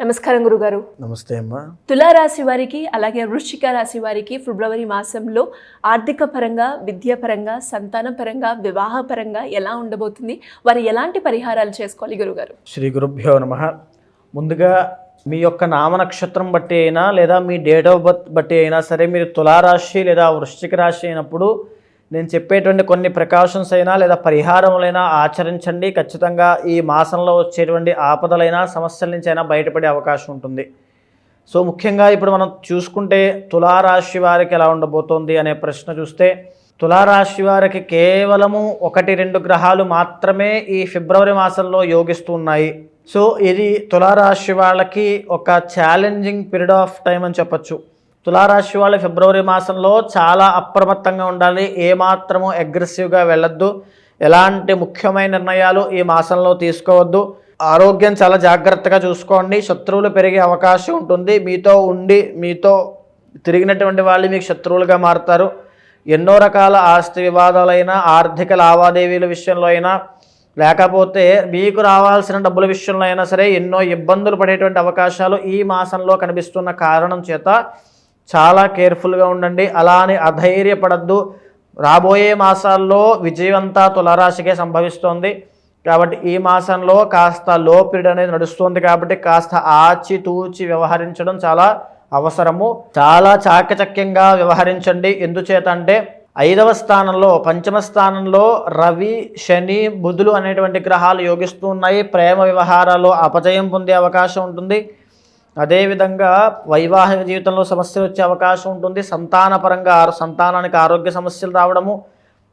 నమస్కారం గురుగారు. నమస్తే అమ్మా. తులారాశి వారికి అలాగే వృశ్చిక రాశి వారికి ఫిబ్రవరి మాసంలో ఆర్థిక పరంగా విద్యాపరంగా సంతాన పరంగా వివాహ పరంగా ఎలా ఉండబోతుంది? వారు ఎలాంటి పరిహారాలు చేసుకోవాలి గురుగారు? శ్రీ గురుభ్యో నమ. ముందుగా మీ యొక్క నామ నక్షత్రం బట్టి అయినా లేదా మీ డేట్ ఆఫ్ బర్త్ బట్టి అయినా సరే మీరు తులారాశి లేదా వృశ్చిక రాశి అయినప్పుడు నేను చెప్పేటువంటి కొన్ని ప్రికాషన్స్ అయినా లేదా పరిహారములైనా ఆచరించండి. ఖచ్చితంగా ఈ మాసంలో వచ్చేటువంటి ఆపదలైనా సమస్యల నుంచి అయినా బయటపడే అవకాశం ఉంటుంది. సో ముఖ్యంగా ఇప్పుడు మనం చూసుకుంటే తులారాశి వారికి ఎలా ఉండబోతోంది అనే ప్రశ్న చూస్తే తులారాశి వారికి కేవలము ఒకటి రెండు గ్రహాలు మాత్రమే ఈ ఫిబ్రవరి మాసంలో యోగిస్తున్నాయి సో ఇది తులారాశి వాళ్ళకి ఒక ఛాలెంజింగ్ పీరియడ్ ఆఫ్ టైం అని చెప్పొచ్చు. తులారాశి వాళ్ళు ఫిబ్రవరి మాసంలో చాలా అప్రమత్తంగా ఉండాలి. ఏమాత్రము అగ్రెసివ్గా వెళ్ళొద్దు. ఎలాంటి ముఖ్యమైన నిర్ణయాలు ఈ మాసంలో తీసుకోవద్దు. ఆరోగ్యం చాలా జాగ్రత్తగా చూసుకోండి. శత్రువులు పెరిగే అవకాశం ఉంటుంది. మీతో ఉండి మీతో తిరిగినటువంటి వాళ్ళు మీకు శత్రువులుగా మారుతారు. ఎన్నో రకాల ఆస్తి వివాదాలైనా ఆర్థిక లావాదేవీల విషయంలో అయినా లేకపోతే మీకు రావాల్సిన డబ్బుల విషయంలో అయినా సరే ఎన్నో ఇబ్బందులు పడేటువంటి అవకాశాలు ఈ మాసంలో కనిపిస్తున్న కారణం చేత చాలా కేర్ఫుల్గా ఉండండి. అలా అని అధైర్యపడద్దు. రాబోయే మాసాల్లో విజయవంతా తులరాశికే సంభవిస్తోంది. కాబట్టి ఈ మాసంలో కాస్త లో పీరియడ్ అనేది నడుస్తుంది కాబట్టి కాస్త ఆచి తూచి వ్యవహరించడం చాలా అవసరము. చాలా చాకచక్యంగా వ్యవహరించండి. ఎందుచేత అంటే ఐదవ స్థానంలో పంచమ స్థానంలో రవి శని బుధులు అనేటువంటి గ్రహాలు యోగిస్తూ ఉన్నాయి. ప్రేమ వ్యవహారాల్లో అపజయం పొందే అవకాశం ఉంటుంది. అదేవిధంగా వైవాహిక జీవితంలో సమస్యలు వచ్చే అవకాశం ఉంటుంది. సంతానపరంగా ఆరో- సంతానానికి ఆరోగ్య సమస్యలు రావడము.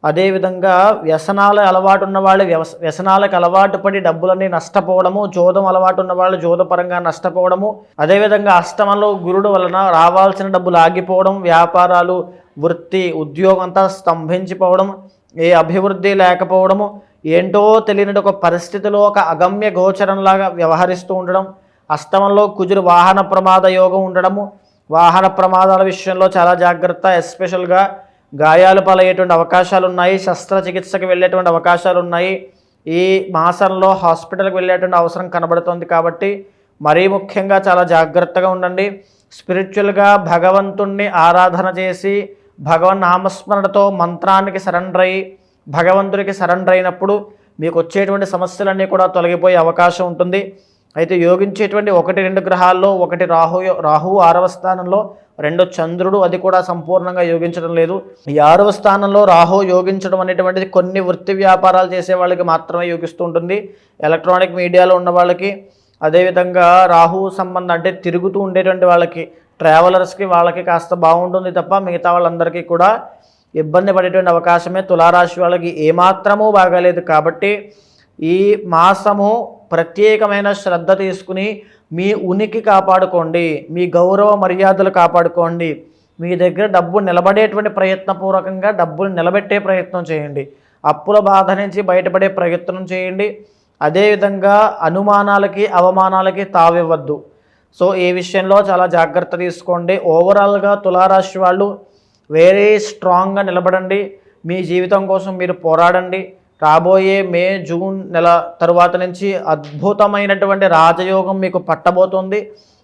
అదేవిధంగా వ్యసనాల అలవాటు ఉన్న వాళ్ళు వ్యవస వ్యసనాలకు అలవాటు పడి డబ్బులన్నీ నష్టపోవడము జోదం అలవాటు ఉన్న వాళ్ళు జోదపరంగా నష్టపోవడము. అదేవిధంగా అష్టమంలో గురుడు వలన రావాల్సిన డబ్బులు ఆగిపోవడం వ్యాపారాలు వృత్తి ఉద్యోగం అంతా స్తంభించిపోవడం ఏ అభివృద్ధి లేకపోవడము ఏంటో తెలియని ఒక పరిస్థితిలో ఒక అగమ్య గోచరంలాగా వ్యవహరిస్తూ ఉండడం. అష్టమంలో కుజుడు వాహన ప్రమాద యోగం ఉండడము వాహన ప్రమాదాల విషయంలో చాలా జాగ్రత్త ఎస్పెషల్గా గాయాలు పాలయ్యేటువంటి అవకాశాలు ఉన్నాయి శస్త్రచికిత్సకు వెళ్ళేటువంటి అవకాశాలు ఉన్నాయి ఈ మాసంలో హాస్పిటల్కి వెళ్ళేటువంటి అవసరం కనబడుతుంది కాబట్టి మరీ ముఖ్యంగా చాలా జాగ్రత్తగా ఉండండి. స్పిరిచువల్గా భగవంతుణ్ణి ఆరాధన చేసి భగవన్ నామస్మరణతో మంత్రానికి సరెండర్ అయ్యి భగవంతుడికి సరెండర్ అయినప్పుడు మీకు వచ్చేటువంటి సమస్యలన్నీ కూడా తొలగిపోయే అవకాశం ఉంటుంది. అయితే యోగించేటువంటి ఒకటి రెండు గ్రహాల్లో ఒకటి రాహు రాహువు ఆరవ స్థానంలో రెండు చంద్రుడు అది కూడా సంపూర్ణంగా యోగించడం లేదు. ఈ ఆరవ స్థానంలో రాహు యోగించడం అనేటువంటిది కొన్ని వృత్తి వ్యాపారాలు చేసే వాళ్ళకి మాత్రమే యోగిస్తూ ఉంటుంది. ఎలక్ట్రానిక్ మీడియాలో ఉన్న వాళ్ళకి అదేవిధంగా రాహు సంబంధం అంటే తిరుగుతూ ఉండేటువంటి వాళ్ళకి ట్రావెలర్స్కి వాళ్ళకి కాస్త బాగుంటుంది తప్ప మిగతా వాళ్ళందరికీ కూడా ఇబ్బంది పడేటువంటి అవకాశమే తులారాశి వాళ్ళకి ఏమాత్రమూ బాగాలేదు. కాబట్టి ఈ మాసము ప్రత్యేకమైన శ్రద్ధ తీసుకుని మీ ఉనికి కాపాడుకోండి మీ గౌరవ మర్యాదలు కాపాడుకోండి. మీ దగ్గర డబ్బు నిలబడేటువంటి ప్రయత్నపూర్వకంగా డబ్బులు నిలబెట్టే ప్రయత్నం చేయండి. అప్పుల బాధ నుంచి బయటపడే ప్రయత్నం చేయండి. అదేవిధంగా అనుమానాలకి అవమానాలకి తావివ్వద్దు. సో ఈ విషయంలో చాలా జాగ్రత్త తీసుకోండి. ఓవరాల్గా తులారాశి వాళ్ళు వెరీ స్ట్రాంగ్గా నిలబడండి. మీ జీవితం కోసం మీరు పోరాడండి. రాబోయే మే జూన్ నెల తరువాత నుంచి అద్భుతమైనటువంటి రాజయోగం మీకు పట్టబోతుంది.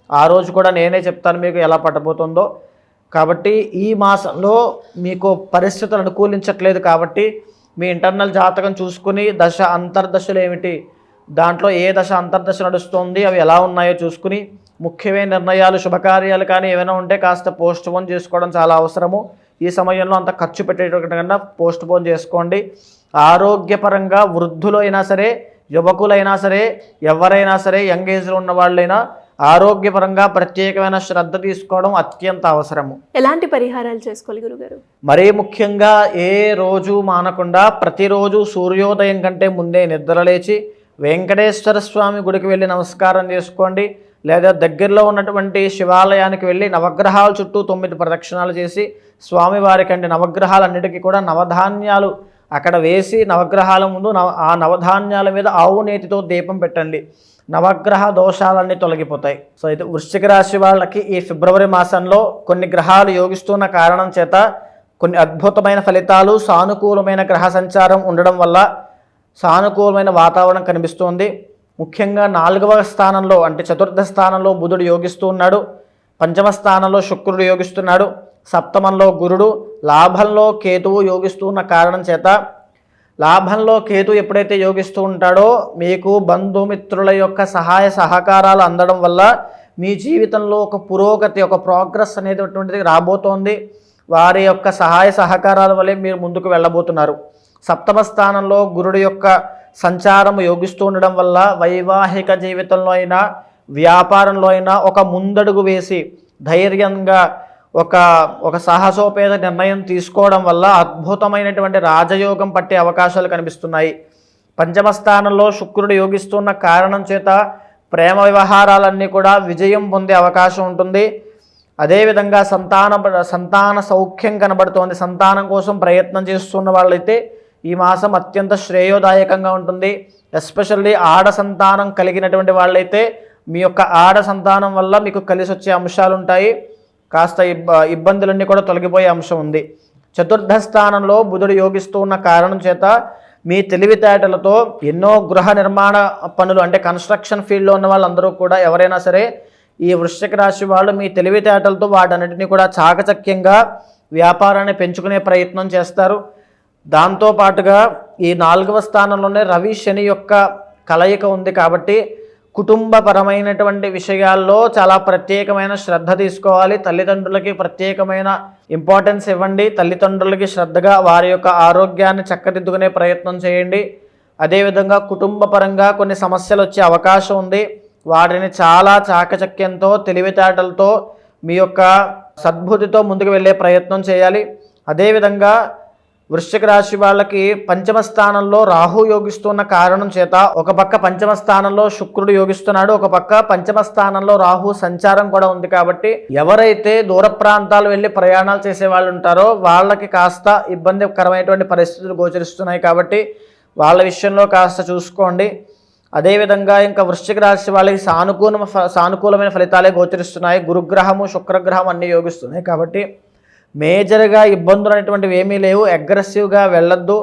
ఆ రోజు కూడా నేనే చెప్తాను మీకు ఎలా పట్టబోతుందో. కాబట్టి ఈ మాసంలో మీకు పరిస్థితులు అనుకూలించట్లేదు కాబట్టి మీ ఇంటర్నల్ జాతకం చూసుకుని దశ అంతర్దశలు ఏమిటి దాంట్లో ఏ దశ అంతర్దశ నడుస్తుంది అవి ఎలా ఉన్నాయో చూసుకుని ముఖ్యమైన నిర్ణయాలు శుభకార్యాలు కానీ ఏమైనా ఉంటే కాస్త పోస్ట్ పోన్ చేసుకోవడం చాలా అవసరము. ఈ సమయంలో అంత ఖర్చు పెట్టేటటువంటి కన్నా పోస్ట్ పోన్ చేసుకోండి. ఆరోగ్యపరంగా వృద్ధులు అయినా సరే యువకులైనా సరే ఎవరైనా సరే యంగ్ ఏజ్లో ఉన్న వాళ్ళైనా ఆరోగ్యపరంగా ప్రత్యేకమైన శ్రద్ధ తీసుకోవడం అత్యంత అవసరము. ఎలాంటి పరిహారాలు చేసుకోవాలి గురుగారు? మరీ ముఖ్యంగా ఏ రోజు మానకుండా ప్రతిరోజు సూర్యోదయం కంటే ముందే నిద్రలేచి వెంకటేశ్వర స్వామి గుడికి వెళ్ళి నమస్కారం చేసుకోండి. లేదా దగ్గరలో ఉన్నటువంటి శివాలయానికి వెళ్ళి నవగ్రహాల చుట్టూ తొమ్మిది ప్రదక్షిణాలు చేసి స్వామివారికి అంటే నవగ్రహాలన్నిటికీ కూడా నవధాన్యాలు అక్కడ వేసి నవగ్రహాల ముందు నవ ఆ నవధాన్యాల మీద ఆవు నేతితో దీపం పెట్టండి. నవగ్రహ దోషాలన్నీ తొలగిపోతాయి. సో అయితే వృశ్చిక రాశి వాళ్ళకి ఈ ఫిబ్రవరి మాసంలో కొన్ని గ్రహాలు యోగిస్తున్న కారణం చేత కొన్ని అద్భుతమైన ఫలితాలు సానుకూలమైన గ్రహ సంచారం ఉండడం వల్ల సానుకూలమైన వాతావరణం కనిపిస్తోంది. ముఖ్యంగా నాలుగవ స్థానంలో అంటే చతుర్థ స్థానంలో బుధుడు యోగిస్తూ ఉన్నాడు. పంచమ స్థానంలో శుక్రుడు యోగిస్తున్నాడు. సప్తమంలో గురుడు. లాభంలో కేతువు యోగిస్తూ ఉన్న కారణం చేత లాభంలో కేతు ఎప్పుడైతే యోగిస్తూ ఉంటాడో మీకు బంధుమిత్రుల యొక్క సహాయ సహకారాలు అందడం వల్ల మీ జీవితంలో ఒక పురోగతి ఒక ప్రోగ్రెస్ అనేటటువంటిది రాబోతోంది. వారి యొక్క సహాయ సహకారాల వల్లే మీరు ముందుకు వెళ్ళబోతున్నారు. సప్తమ స్థానంలో గురుడు యొక్క సంచారం యోగిస్తూ ఉండడం వల్ల వైవాహిక జీవితంలో అయినా వ్యాపారంలో అయినా ఒక ముందడుగు వేసి ధైర్యంగా ఒక ఒక సాహసోపేత నిర్ణయం తీసుకోవడం వల్ల అద్భుతమైనటువంటి రాజయోగం పట్టే అవకాశాలు కనిపిస్తున్నాయి. పంచమ స్థానంలో శుక్రుడు యోగిస్తున్న కారణం చేత ప్రేమ వ్యవహారాలన్నీ కూడా విజయం పొందే అవకాశం ఉంటుంది. అదేవిధంగా సంతాన సంతాన సౌఖ్యం కనబడుతోంది. సంతానం కోసం ప్రయత్నం చేస్తున్న వాళ్ళైతే ఈ మాసం అత్యంత శ్రేయోదాయకంగా ఉంటుంది. ఎస్పెషల్లీ ఆడ సంతానం కలిగినటువంటి వాళ్ళైతే మీ యొక్క ఆడ సంతానం వల్ల మీకు కలిసి వచ్చే అంశాలు ఉంటాయి కాస్త ఇబ్బ ఇబ్బందులన్నీ కూడా తొలగిపోయే అంశం ఉంది. చతుర్థ స్థానంలో బుధుడు యోగిస్తూ ఉన్న కారణం చేత మీ తెలివితేటలతో ఎన్నో గృహ నిర్మాణ పనులు అంటే కన్స్ట్రక్షన్ ఫీల్డ్లో ఉన్న వాళ్ళందరూ కూడా ఎవరైనా సరే ఈ వృశ్చిక రాశి వాళ్ళు మీ తెలివితేటలతో వాటన్నిటిని కూడా చాకచక్యంగా వ్యాపారాన్ని పెంచుకునే ప్రయత్నం చేస్తారు. దాంతో పాటుగా ఈ నాలుగవ స్థానంలోనే రవి శని యొక్క కలయిక ఉంది కాబట్టి కుటుంబపరమైనటువంటి విషయాల్లో చాలా ప్రత్యేకమైన శ్రద్ధ తీసుకోవాలి. తల్లిదండ్రులకి ప్రత్యేకమైన ఇంపార్టెన్స్ ఇవ్వండి. తల్లిదండ్రులకి శ్రద్ధగా వారి యొక్క ఆరోగ్యాన్ని చక్కదిద్దుకునే ప్రయత్నం చేయండి. అదేవిధంగా కుటుంబపరంగా కొన్ని సమస్యలు వచ్చే అవకాశం ఉంది. వాటిని చాలా చాకచక్యంతో తెలివితేటలతో మీ యొక్క సద్బుద్ధితో ముందుకు వెళ్ళే ప్రయత్నం చేయాలి. అదేవిధంగా వృశ్చిక రాశి వాళ్ళకి పంచమ స్థానంలో రాహు యోగిస్తున్న కారణం చేత ఒక పక్క పంచమ స్థానంలో శుక్రుడు యోగిస్తున్నాడు ఒక పక్క పంచమ స్థానంలో రాహు సంచారం కూడా ఉంది కాబట్టి ఎవరైతే దూర ప్రాంతాలు వెళ్ళి ప్రయాణాలు చేసే వాళ్ళు ఉంటారో వాళ్ళకి కాస్త ఇబ్బందికరమైనటువంటి పరిస్థితులు గోచరిస్తున్నాయి కాబట్టి వాళ్ళ విషయంలో కాస్త చూసుకోండి. అదేవిధంగా ఇంకా వృశ్చిక రాశి వాళ్ళకి సానుకూల సానుకూలమైన ఫలితాలే గోచరిస్తున్నాయి. గురుగ్రహము శుక్రగ్రహం అన్నీ యోగిస్తున్నాయి కాబట్టి మేజర్గా ఇబ్బందులు అనేటువంటివి ఏమీ లేవు. అగ్రెసివ్గా వెళ్ళొద్దు.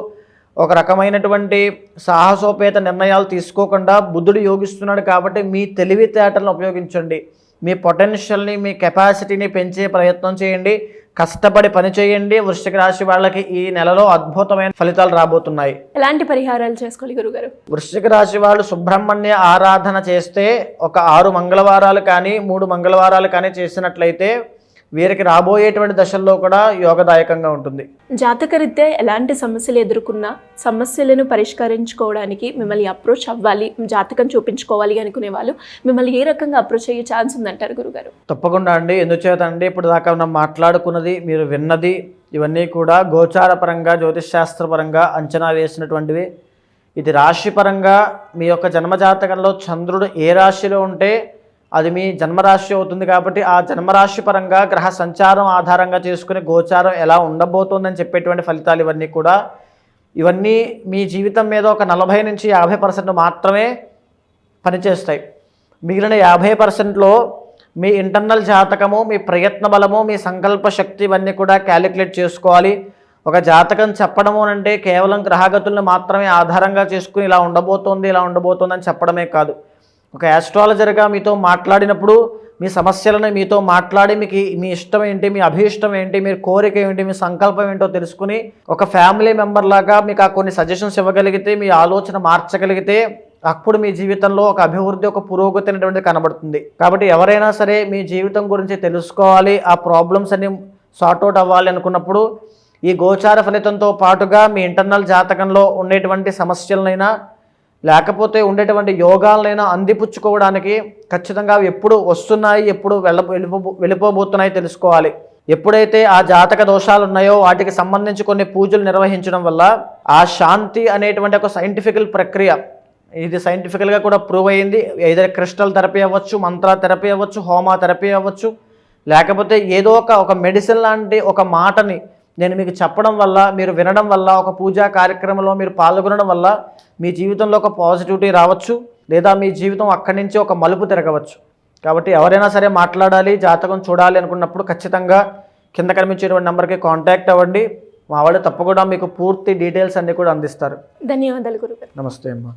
ఒక రకమైనటువంటి సాహసోపేత నిర్ణయాలు తీసుకోకుండా బుద్ధుడు యోగిస్తున్నాడు కాబట్టి మీ తెలివితేటలను ఉపయోగించండి. మీ పొటెన్షియల్ని మీ కెపాసిటీని పెంచే ప్రయత్నం చేయండి. కష్టపడి పని చేయండి. వృశ్చిక రాశి వాళ్ళకి ఈ నెలలో అద్భుతమైన ఫలితాలు రాబోతున్నాయి. ఎలాంటి పరిహారాలు చేసుకోవాలి గురుగారు? వృశ్చిక రాశి వాళ్ళు సుబ్రహ్మణ్య ఆరాధన చేస్తే ఒక ఆరు మంగళవారాలు కానీ మూడు మంగళవారాలు కానీ చేసినట్లయితే వీరికి రాబోయేటువంటి దశల్లో కూడా యోగదాయకంగా ఉంటుంది. జాతకరీత్యా ఎలాంటి సమస్యలు ఎదుర్కొన్నా సమస్యలను పరిష్కరించుకోవడానికి మిమ్మల్ని అప్రోచ్ అవ్వాలి జాతకం చూపించుకోవాలి అనుకునే వాళ్ళు మిమ్మల్ని ఏ రకంగా అప్రోచ్ అయ్యే ఛాన్స్ ఉందంటారు గురుగారు? తప్పకుండా అండి. ఎందుచేత అండి? ఇప్పుడు దాకా మనం మాట్లాడుకున్నది మీరు విన్నది ఇవన్నీ కూడా గోచారపరంగా జ్యోతిష్శాస్త్రపరంగా అంచనా వేసినటువంటివి. ఇది రాశిపరంగా మీ యొక్క జన్మజాతకంలో చంద్రుడు ఏ రాశిలో ఉంటే అది మీ జన్మరాశి అవుతుంది కాబట్టి ఆ జన్మరాశి పరంగా గ్రహ సంచారం ఆధారంగా చేసుకుని గోచారం ఎలా ఉండబోతోందని చెప్పేటువంటి ఫలితాలు ఇవన్నీ కూడా ఇవన్నీ మీ జీవితం మీద ఒక నలభై నుంచి యాభై పర్సెంట్ మాత్రమే పనిచేస్తాయి. మిగిలిన యాభై పర్సెంట్లో మీ ఇంటర్నల్ జాతకము మీ ప్రయత్న బలము మీ సంకల్ప శక్తి ఇవన్నీ కూడా క్యాలిక్యులేట్ చేసుకోవాలి. ఒక జాతకం చెప్పడము అంటే కేవలం గ్రహగతులను మాత్రమే ఆధారంగా చేసుకుని ఇలా ఉండబోతోంది ఇలా ఉండబోతోందని చెప్పడమే కాదు. ఒక యాస్ట్రాలజర్గా మీతో మాట్లాడినప్పుడు మీ సమస్యలను మీతో మాట్లాడి మీకు మీ ఇష్టం ఏంటి మీ అభీష్టం ఏంటి మీ కోరిక ఏంటి మీ సంకల్పం ఏంటో తెలుసుకుని ఒక ఫ్యామిలీ మెంబర్ లాగా మీకు ఆ కొన్ని సజెషన్స్ ఇవ్వగలిగితే మీ ఆలోచన మార్చగలిగితే అప్పుడు మీ జీవితంలో ఒక అభివృద్ధి ఒక పురోగతి అనేటువంటిది కనబడుతుంది. కాబట్టి ఎవరైనా సరే మీ జీవితం గురించి తెలుసుకోవాలి ఆ ప్రాబ్లమ్స్ అన్ని సార్ట్అవుట్ అవ్వాలి అనుకున్నప్పుడు ఈ గోచార ఫలితంతో పాటుగా మీ ఇంటర్నల్ జాతకంలో ఉండేటువంటి సమస్యలనైనా లేకపోతే ఉండేటువంటి యోగాలనైనా అందిపుచ్చుకోవడానికి ఖచ్చితంగా అవి ఎప్పుడు వస్తున్నాయి ఎప్పుడు వెళ్ళ వెళ్ళిపో వెళ్ళిపోబోతున్నాయి తెలుసుకోవాలి. ఎప్పుడైతే ఆ జాతక దోషాలు ఉన్నాయో వాటికి సంబంధించి కొన్ని పూజలు నిర్వహించడం వల్ల ఆ శాంతి అనేటువంటి ఒక సైంటిఫికల్ ప్రక్రియ ఇది సైంటిఫికల్గా కూడా ప్రూవ్ అయ్యింది ఏదైనా క్రిస్టల్ థెరపీ అవ్వచ్చు మంత్ర థెరపీ అవ్వచ్చు హోమా థెరపీ అవ్వచ్చు లేకపోతే ఏదో ఒక ఒక మెడిసిన్ లాంటి ఒక మాటని నేను మీకు చెప్పడం వల్ల మీరు వినడం వల్ల ఒక పూజా కార్యక్రమంలో మీరు పాల్గొనడం వల్ల మీ జీవితంలో ఒక పాజిటివిటీ రావచ్చు లేదా మీ జీవితం అక్కడి నుంచి ఒక మలుపు తిరగవచ్చు. కాబట్టి ఎవరైనా సరే మాట్లాడాలి జాతకం చూడాలి అనుకున్నప్పుడు ఖచ్చితంగా కింద కనిపించేటువంటి నెంబర్కి కాంటాక్ట్ అవ్వండి. మా వాళ్ళు తప్పకుండా మీకు పూర్తి డీటెయిల్స్ అన్నీ కూడా అందిస్తారు. ధన్యవాదాలు గురుగారు. నమస్తే అమ్మా.